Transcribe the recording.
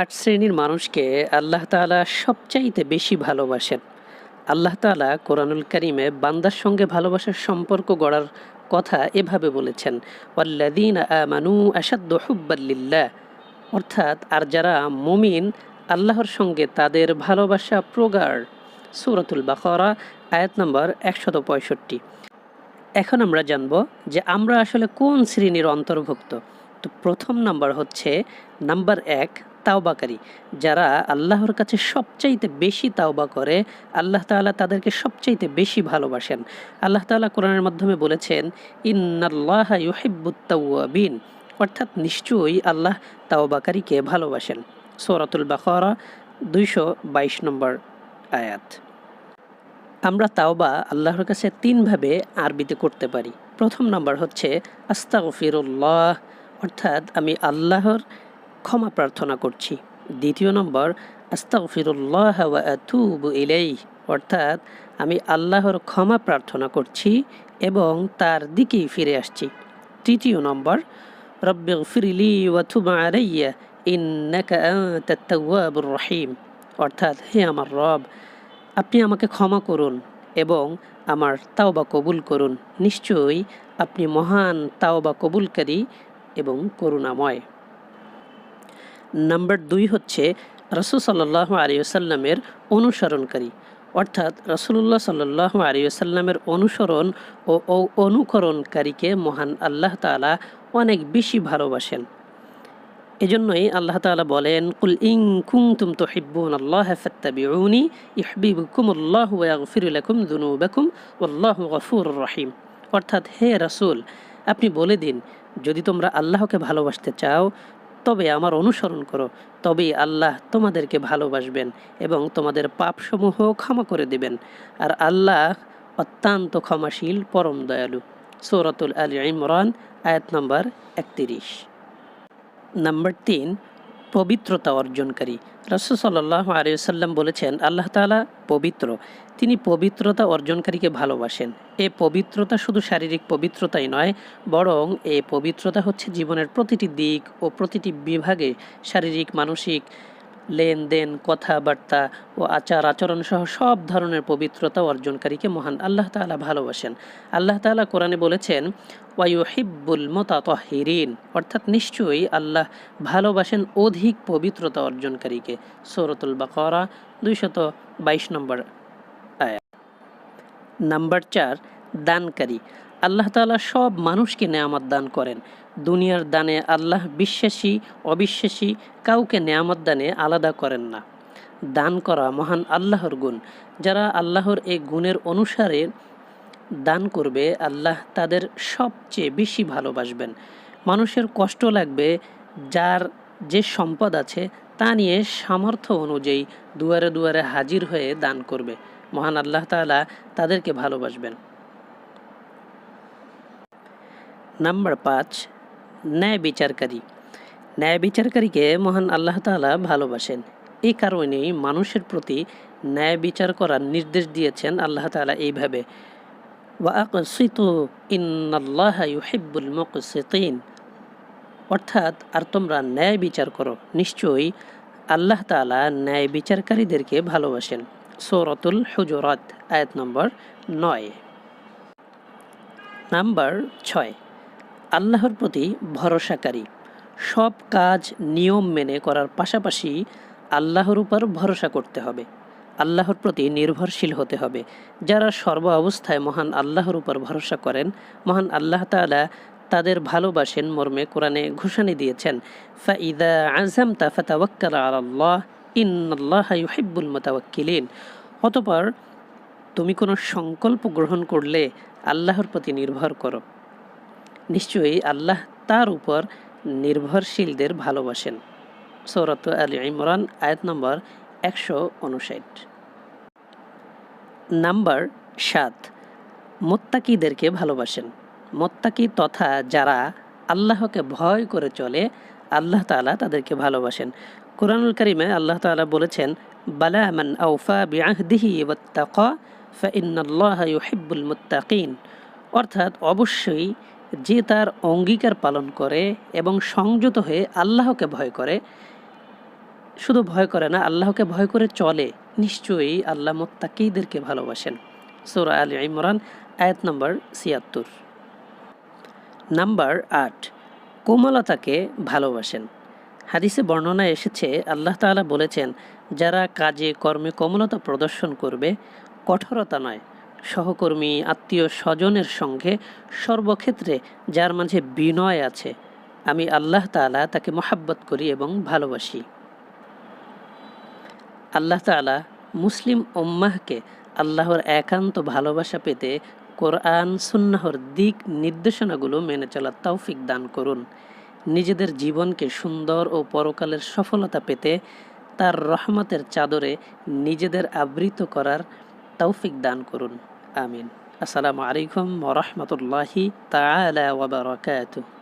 আট শ্রেণির মানুষকে আল্লাহ তাআলা সবচাইতে বেশি ভালোবাসেন। আল্লাহ তাআলা কোরআনুল কারিমে বান্দার সঙ্গে ভালোবাসার সম্পর্ক গড়ার কথা এভাবে বলেছেন ওয়াল্লাদিন আমানু আসাদ্দ হুব্বাল্লিল্লাহ অর্থাৎ, আর যারা মুমিন, আল্লাহর সঙ্গে তাদের ভালোবাসা প্রগাঢ়। সূরাতুল বাকরা, আয়াত নম্বর একশত পঁয়ষট্টি। এখন আমরা জানব যে আমরা আসলে কোন শ্রেণির অন্তর্ভুক্ত। তো প্রথম নাম্বার হচ্ছে নাম্বার এক তাওবাকারী যারা আল্লাহর কাছে সবচাইতে বেশি তাওবা করে, আল্লাহ তাআলা তাদেরকে সবচাইতে বেশি ভালোবাসেন। আল্লাহ তাআলা কোরআনের মাধ্যমে বলেছেন, ইন্নাল্লাহ অর্থাৎ নিশ্চয়ই আল্লাহ তাওবাকারীকে ভালোবাসেন। সূরাতুল বাকারা, দুইশো বাইশ নম্বর আয়াত। আমরা তাওবা আল্লাহর কাছে তিনভাবে আরবিতে করতে পারি। প্রথম নম্বর হচ্ছে, আস্তাগফিরুল্লাহ। অর্থাৎ আমি আল্লাহর ক্ষমা প্রার্থনা করছি। দ্বিতীয় নম্বর, আস্তাগফিরুল্লাহ ওয়া আতুবু ইলাইহ। অর্থাৎ আমি আল্লাহর ক্ষমা প্রার্থনা করছি এবং তার দিকেই ফিরে আসছি। তৃতীয় নম্বর রব্বে ফিরিলি ওয়াথুবা আলাইয়া, ইন্নাকা আনতাত তাওয়াবুর রহিম। অর্থাৎ হে আমার রব, আপনি আমাকে ক্ষমা করুন এবং আমার তাওবা কবুল করুন। নিশ্চয়ই আপনি মহান তাওবা কবুলকারী এবং করুণাময়। নাম্বার দুই হচ্ছে রসুল সাল্লাহ আলিয়াল্লামের অনুসরণকারী। অর্থাৎ রসুল্লাহ সাল্লাহ আলিয়াল্লামের অনুসরণ ও অনুকরণকারীকে মহান আল্লাহ তাআলা অনেক বেশি ভালোবাসেন। এজন্যই আল্লাহ তাআলা বলেন, কুল ইং কুনতুম তুহিব্বুন আল্লাহ ফাত্তাবিউনি ইউহিব্বুকুমুল্লাহ ওয়া ইয়াগফির লাকুম যুনুবাকুম ওয়াল্লাহু গফুরুর রহিম। অর্থাৎ হে রাসূল, আপনি বলে দিন, যদি তোমরা আল্লাহকে ভালোবাসতে চাও তবে আমার অনুসরণ করো, তবেই আল্লাহ তোমাদেরকে ভালোবাসবেন এবং তোমাদের পাপসমূহ ক্ষমা করে দেবেন। আর আল্লাহ অত্যন্ত ক্ষমাশীল, পরম দয়ালু। সৌরাতুল আলী ইমরান, আয়াত নম্বর একত্রিশ। নম্বর তিন পবিত্রতা অর্জনকারী। রসুল সাল্লাহ আলিয়াল্লাম বলেছেন, আল্লাহ তালা পবিত্র। তিনি পবিত্রতা অর্জনকারীকে ভালোবাসেন। এ পবিত্রতা শুধু শারীরিক পবিত্রতাই নয়, বরং এ পবিত্রতা হচ্ছে জীবনের প্রতিটি দিক ও প্রতিটি বিভাগে শারীরিক, মানসিক লেনদেন, কথাবার্তা ও আচার আচরণ সহ সব ধরনের পবিত্রতা অর্জনকারীকে মহান আল্লাহ তাআলা ভালোবাসেন। আল্লাহ তাআলা কোরআনে বলেছেন ওয়াইহিব্বুল মোতাতহিরিন অর্থাৎ নিশ্চয়ই আল্লাহ ভালোবাসেন অধিক পবিত্রতা অর্জনকারীকে। সৌরতুল বাকরা, দুইশত বাইশ নম্বর আয়াত। নাম্বার চার, দানকারী। আল্লাহ তাআলা সব মানুষকে নেয়ামত দান করেন। দুনিয়ার দানে আল্লাহ বিশ্বাসী, অবিশ্বাসী, কাউকে নেয়ামত দানে আলাদা করেন না। দান করা মহান আল্লাহর গুণ। যারা আল্লাহর এই গুণের অনুসারে দান করবে, আল্লাহ তাদের সবচেয়ে বেশি ভালোবাসবেন। মানুষের কষ্ট লাগবে, যার যে সম্পদ আছে তা নিয়ে সামর্থ্য অনুযায়ী দুয়ারে দুয়ারে হাজির হয়ে দান করবে। মহান আল্লাহ তাআলা তাদেরকে ভালোবাসবেন। নাম্বার পাঁচ, ন্যায় বিচারকারী। ন্যায় বিচারকারীকে মহান আল্লাহ তাআলা ভালোবাসেন। এই কারণেই মানুষের প্রতি ন্যায় বিচার করার নির্দেশ দিয়েছেন আল্লাহ তাআলা এইভাবে। অর্থাৎ, আর তোমরা ন্যায় বিচার করো, নিশ্চয়ই আল্লাহ তাআলা ন্যায় বিচারকারীদেরকে ভালোবাসেন। সৌরতুল হুজুরাত, আয়াত নম্বর নয়। নাম্বার ছয় আল্লাহর প্রতি ভরসাকারী। সব কাজ নিয়ম মেনে করার পাশাপাশি আল্লাহর উপর ভরসা করতে হবে। আল্লাহর প্রতি নির্ভরশীল হতে হবে। যারা সর্ব অবস্থায় মহান আল্লাহর উপর ভরসা করেন, মহান আল্লাহ তাআলা তাদের ভালোবাসেন মর্মে কোরআনে ঘোষণা দিয়েছেন, ফাইদা আজম তাফাতাওয়াক্কাল আল্লাহ ইন্নাল্লাহ ইউহিব্বুল মুতাওয়াক্কিলিন। অতঃপর তুমি কোনো সংকল্প গ্রহণ করলে আল্লাহর প্রতি নির্ভর করো। নিশ্চয়ই আল্লাহ তার উপর নির্ভরশীলদের ভালোবাসেন। সৌরত আলী ইমরান, আয়াত নম্বর একশো উনষাট নাম্বার সাত, মোত্তাকিদেরকে ভালোবাসেন। মোত্তাকি তথা যারা আল্লাহকে ভয় করে চলে, আল্লাহ তাআলা তাদেরকে ভালোবাসেন। কোরআনুল করিমে আল্লাহ তাআলা বলেছেন, বালা মান আউফা বিআহদিহি ওয়াত্তাকা ফাইন্নাল্লাহা ইউহিব্বুল মুত্তাকিন। অর্থাৎ অবশ্যই যে তার অঙ্গীকার পালন করে এবং সংযত হয়ে আল্লাহকে ভয় করে, শুধু ভয় করে না, আল্লাহকে ভয় করে চলে, নিশ্চয়ই আল্লাহ মোত্তাকিদেরকে ভালোবাসেন। সুরা আলী ইমরান, আয়াত নম্বর ছিয়াত্তর। নাম্বার আট, কোমলতাকে ভালোবাসেন। হাদিসে বর্ণনা এসেছে, আল্লাহ তাআলা বলেছেন, যারা কাজে, কর্মে কোমলতা প্রদর্শন করবে, কঠোরতা নয়। সহকর্মী, আত্মীয় স্বজনের সঙ্গে সর্বক্ষেত্রে যার মাঝে বিনয় আছে। আমি আল্লাহ তাআলা তাকে মহাব্বত করি এবং ভালোবাসি। আল্লাহ তাআলা মুসলিম উম্মাহকে আল্লাহর একান্ত ভালোবাসা পেতে কোরআন, সুন্নাহর দিক নির্দেশনাগুলো মেনে চলার তৌফিক দান করুন। নিজেদের জীবনকে সুন্দর ও পরকালের সফলতা পেতে তার রহমতের চাদরে নিজেদের আবৃত করার তৌফিক দান করুন। আমিন আসসালামু আলাইকুম ওরহমতুল্লাহি তাআলা ওয়া বারাকাতুহু